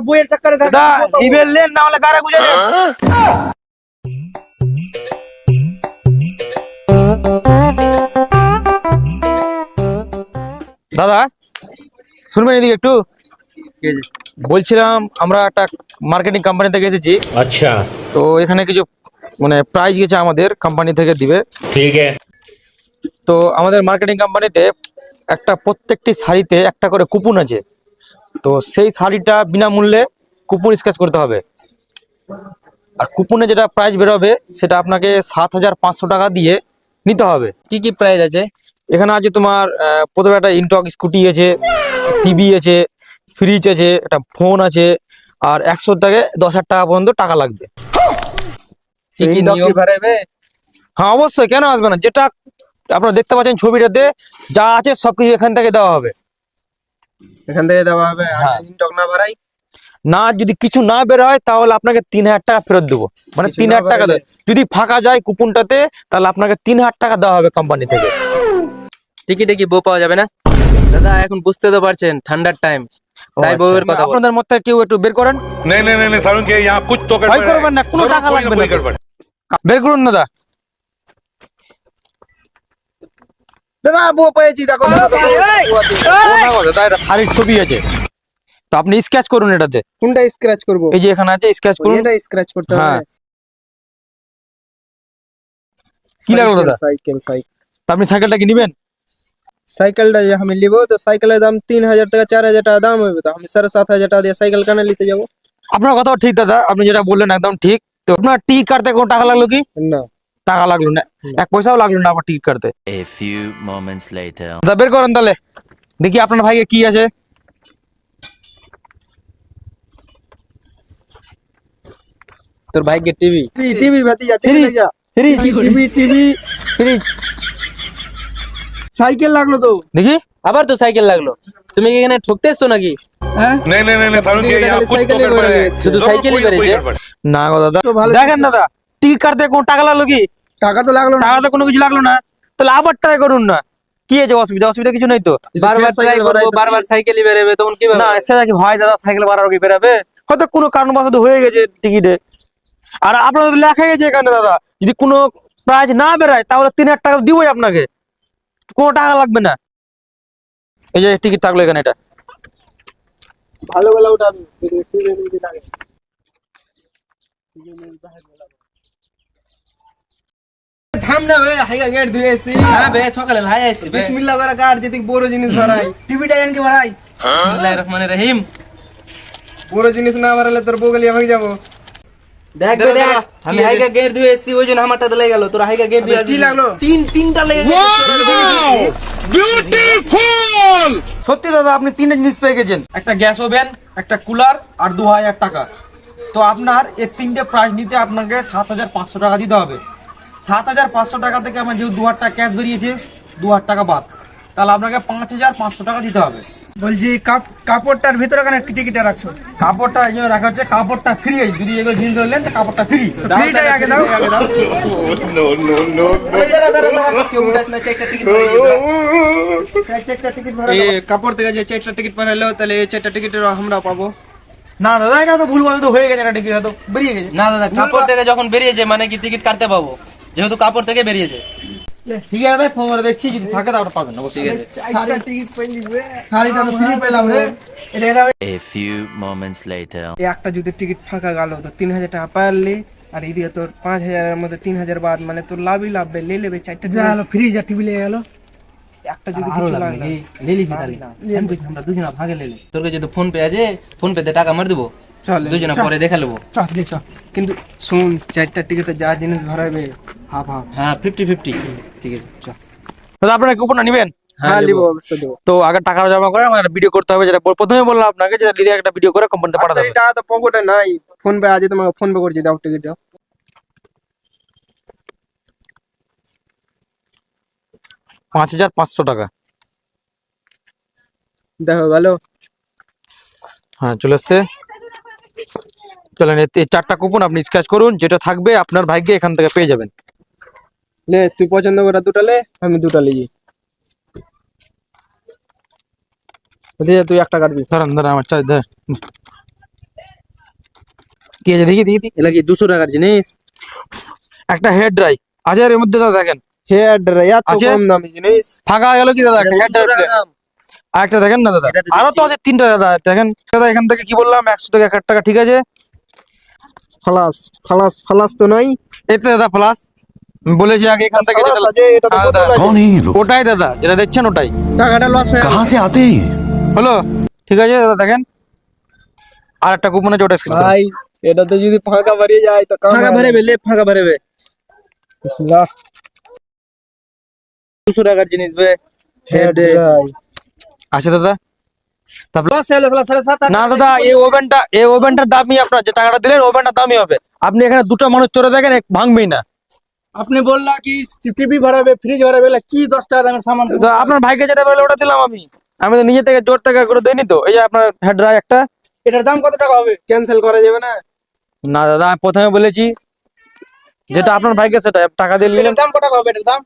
বইয়ের চক্করে দাদা ইবেল লেন না হলে শুনবেন এদিকে একটু। বলছিলাম আমরা একটা মার্কেটিং কোম্পানি থেকে এসেছি। আচ্ছা। তো এখানে কিছু মানে প্রাইজ গেছে আমাদের কোম্পানি থেকে দিবে। ঠিক আছে। তো আমাদের মার্কেটিং কোম্পানিতে একটা প্রত্যেকটি শাড়িতে একটা করে কুপন আছে। তো সেই শাড়িটা বিনামূল্যে কুপন স্কেচ করতে হবে। আর কুপনে যেটা প্রাইস বেরোবে সেটা আপনাকে সাত হাজার পাঁচশো টাকা দিয়ে নিতে হবে। কি কি প্রাইস আছে? এখানে আছে তোমার প্রথমে একটা ইনটক স্কুটি আছে টিভি আছে ফ্রিজ আছে একটা ফোন আছে আর একশো থেকে দশ হাজার টাকা পর্যন্ত টাকা লাগবে। কি কি নিয়ম? হ্যাঁ অবশ্যই। কেন আসবে না? যেটা আপনারা দেখতে পাচ্ছেন ছবিটাতে যা আছে সবকিছু এখান থেকে দেওয়া হবে। এখান থেকে দেওয়া হবে। হ্যাঁ। না যদি কিছু না বের হয় তাহলে আপনাকে তিন হাজার টাকা ফেরত দেবো। মানে তিন হাজার টাকা যদি ফাঁকা যায় কুপনটাতে তাহলে আপনাকে তিন হাজার টাকা দেওয়া হবে কোম্পানি থেকে। টিকিট কি বউ পাওয়া যাবে না? দাদা এখন বুঝতে তো পারছেন ঠান্ডার টাইম তাই বউয়ের আচ্ছা। কথা আপনাদের মধ্যে কেউ একটু বের করেন? না না না না। সারুন করবেন। বের করুন দাদা। দাদা বউ পেয়েছি দেখো দাদা শাড়ির ছবি আছে। তো আপনি স্কেচ করুন এটাতে। কোনটা স্ক্র্যাচ করব? এই যে এখানে আছে স্কেচ করুন। এটা স্ক্র্যাচ করতে হ্যাঁ। হবে কি লাগল দাদা? Cycle cycle. আপনি সাইকেলটা কি নেবেন? সাইকেলটা যে আমি নিবো তো সাইকেলের দাম তিন হাজার টাকা চার হাজার টাকা দাম হবে তো আমি সাড়ে সাত হাজার টাকা দিয়ে সাইকেল কেন নিতে যাব। আপনার কথাও ঠিক দাদা। আপনি যেটা বললেন একদম ঠিক। তো আপনার টিকিট কাটতে কোনো টাকা লাগল কি? না। টাকা লাগল না এক পয়সাও লাগল না আবার টিকিট কাটতে। এ ফিউ মোমেন্টস লেটার দা বের করেন তাহলে দেখি আপনার ভাইকে কি আছে। তোর ভাইকে টিভি টিভি ভাতিজা টিভি ভাতিজা। Free TV TV fridge cycle লাগল তো। দেখি। আবার তো সাইকেল লাগল। তুমি কি এখানে ঠকতেছো নাকি? হ্যাঁ? শুধু না গো দাদা দেখেন দাদা। টিকিট কাটতে কোনো টাকা লাগল কি? টাকা তো লাগল টাকা তো কোনো কিছু লাগল না। তাহলে আবার ট্রাই করুন না। কি আছে অসুবিধা? অসুবিধা কিছু নেই তো। বারবার সাইকেল ট্রাই করব বারবার সাইকেলই বেরোবে তখন কি না সেটা কি হয় দাদা সাইকেল বাড়ার কি বেরাবে? হয়তো কোনো কারণবশত হয়ে গেছে টিকিটে আর আপনার লেখা গেছে এখানে দাদা। যদি কোনো প্রাইজ না বেরোয় তাহলে তিন হাজার টাকা দিবই আপনাকে। কোনো টাকা লাগবে না। এই যে টিকিট থাকল এখানে এটা। ভালো ভালো উঠাবি বে হাইগা গেট হ্যাঁ বে সকালে লাই আইছি বিসমিল্লাহ করে কাট যেতে বড় জিনিস ভরাই টিভিটা জানকে ভরাই বিসমিল্লাহির রহমানির রহিম। বড় জিনিস না ভরালে তোর বগলি আমি যাব। দেখ বে দেখ। আমি হাইকা গেট দিয়ে এসেছি ওই জন্য আমারটা তো লেগে গেল। তোর হাইকা গেট দিয়ে কি লাগল? তিন তিনটা লেগে সত্যি দাদা আপনি তিনটে জিনিস পেয়ে গেছেন। একটা গ্যাস ওভেন একটা কুলার আর দু হাজার টাকা। তো আপনার এই তিনটে প্রাইস নিতে আপনাকে সাত হাজার পাঁচশো টাকা দিতে হবে। সাত হাজার পাঁচশো টাকা থেকে আমার যেহেতু দু হাজার টাকা ক্যাশ বেরিয়েছে দু হাজার টাকা বাদ। তাহলে আপনাকে পাঁচ হাজার পাঁচশো টাকা দিতে হবে। বলছি কাপ- কাপড়টার ভিতরে কেন টিকিটে রাখছো? কাপড়টা এই রাখা হচ্ছে কাপড়টা ফ্রি আছে যদি এগুলো জিনিস ধরলেন তো কাপড়টা ফ্রি ফ্রিটাই আগে দাও। কেউ উঠাস না টিকিট ভরা কাপড় থেকে যে চারটা টিকিট বানালো তাহলে এই চারটা টিকিটের আমরা পাবো। না দাদা এটা তো ভুল তো হয়ে গেছে একটা টিকিট তো বেরিয়ে গেছে। না দাদা কাপড় থেকে যখন বেরিয়েছে মানে কি টিকিট কাটতে পাবো? যেহেতু কাপড় থেকে বেরিয়েছে। ঠিক আছে দাদা ফোন করে দেখছি যদি থাকে তাহলে পাবেন অবশ্যই। ঠিক আছে। চারটা টিকিট পেলি শাড়িটা তো ফ্রি পেলাম রে। এটা এটা A few moments একটা যদি টিকিট ফাঁকা গেল তো তিন হাজার টাকা পারলি আর এদিকে তোর পাঁচ হাজারের মধ্যে তিন হাজার বাদ মানে তোর লাভই লাভ বে লে লেবে চারটা ফ্রি যা টিভি লেগে গেল। একটা যদি কিছু লাগে। না। লেলি তাহলে। আমরা দুজনা ভাগে লেলি তোর কাছে তো ফোন পে আছে ফোন পেতে টাকা মার দেবো? চল দুজনা পরে দেখা নেব। চল চল কিন্তু শুন চারটা টিকিটে যা জিনিস ভরাবে হাফ হাফ হ্যাঁ ফিফটি ফিফটি ঠিক আছে চল। দাদা আপনারা কুপনটা নেবেন? হ্যাঁ অবশ্যই দেবো তো আগে টাকা জমা করে আমার ভিডিও করতে হবে যেটা প্রথমে বললাম আপনাকে যে একটা ভিডিও করে কোম্পানিতে পাঠাতে হবে। টাকা তো পকেটে নাই। ফোন পে তোমাকে ফোন পে করছি দাও টিকিট দাও পাঁচ হাজার পাঁচশো টাকা। দেখো গেল। হ্যাঁ চলে এসছে। চলেন এই এই চারটা কুপন আপনি স্ক্র্যাচ করুন যেটা থাকবে আপনার ভাগ্যে এখান থেকে পেয়ে যাবেন। লে তুই পছন্দ করে দুটা লে আমি দুটা লিজি দিয়ে তুই একটা কাটবি। ধরেন ধরেন আমার চার্জ ধর কি আছে দেখি দেখি দেখি। এলা কি দুশো টাকার জিনিস? একটা হেড ড্রাই আছে এর মধ্যে দাদা দেখেন। হেড রে এত আছে? কম দামি জিনিস। ফাঁকা গেল কি দাদা একটা হেড 200 টাকা ড্রাই আর একটা দেখেন না দাদা? আরও তো আছে তিনটা দাদা। দেখেন দাদা এখান থেকে কি বললাম? একশো থেকে এক টাকা ঠিক আছে? ফালাস ফালাস ফালাস তো নয় এতে দাদা ফালাস। বলেছি আগে এখান থেকে হ্যাঁ, ওটাই দাদা যেটা দেখছেন ওটাই। টাকাটা লস হয়ে কাহা সে হলো? ঠিক আছে দাদা দেখেন। আর একটা কুপন আছে ওটা স্ক্রিন ভাই এটাতে যদি ফাঁকা ভরে যায় তো ফাঁকা ভরে বেলে ফাঁকা ভরে বে বিসমিল্লাহ। 200 টাকার জিনিস বে। হ্যাঁ, হেড ড্রাই আছে দাদা। না দাদা এই ওভেনটা এই ওভেনটার দামই আপনার যে টাকাটা দিলেন ওভেনটার দামই হবে। আপনি এখানে দুটো মানুষ চড়ে দেখেন ভাঙবেই না। আপনি বললা কি টিভি ভরাবে ফ্রিজ ভরাবে কি দশ টাকা দামের সামান আপনার ভাইকে যেটা বলে ওটা দিলাম আমি। আমি তো নিজে থেকে জোর টাকা করে দিইনি তো। এই যে আপনার হেড ড্রাই একটা। এটার দাম কত টাকা হবে? ক্যান্সেল করা যাবে না। না দাদা আমি প্রথমে বলেছি যেটা আপনার ভাইকে সেটা টাকা দিয়ে দাম কত টাকা হবে? এটার দাম?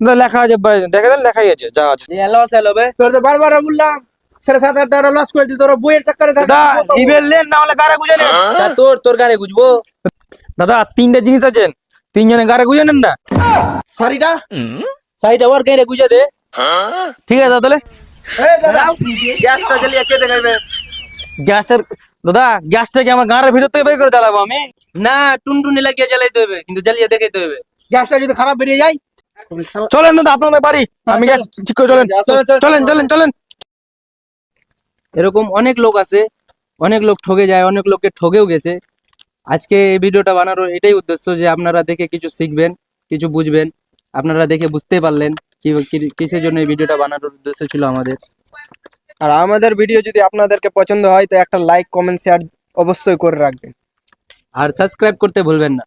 দাদা লেখা আছে দেখে দেন লেখাই আছে যা আছে। লস হলো বে। তোর তো বারবার বললাম সাড়ে সাত আট টাকা লস করে দিল তোর বইয়ের চক্করে দাদা ইবেল নেন না হলে গাড়া গুজে নেন। তা তোর তোর গাড়ি বুঝব দাদা তিনটা জিনিস আছেন তিনজনে গাড়া গুজে নেন না। শাড়িটা? সাইড ওর গাড়ি গুজে দে। ঠিক আছে দাদা তাহলে। গ্যাসটা জ্বালিয়ে কে দেখাইবে? গ্যাসের দাদা গ্যাসটা কি আমার গাঁড়ের ভিতর থেকে বের করে জ্বালাবো আমি? না টুনটুনি লাগিয়ে জ্বালাইতে হবে কিন্তু জ্বালিয়ে দেখাইতে হবে। গ্যাসটা যদি খারাপ বেরিয়ে যায় চলেন দাদা আপনাদের বাড়ি। আমি গ্যাস ঠিক করে চলেন। চলো, চলো, চলেন চলেন চলেন। এরকম অনেক লোক আছে অনেক লোক ঠকে যায় অনেক লোককে ঠকেও গেছে। আজকে এই ভিডিওটা বানানোর এটাই উদ্দেশ্য যে আপনারা দেখে কিছু শিখবেন কিছু বুঝবেন। আপনারা দেখে বুঝতে পারলেন কিসের জন্য এই ভিডিওটা বানানোর উদ্দেশ্য ছিল আমাদের। আর আমাদের ভিডিও যদি আপনাদেরকে পছন্দ হয় তো একটা লাইক কমেন্ট শেয়ার অবশ্যই করে রাখবেন। আর সাবস্ক্রাইব করতে ভুলবেন না।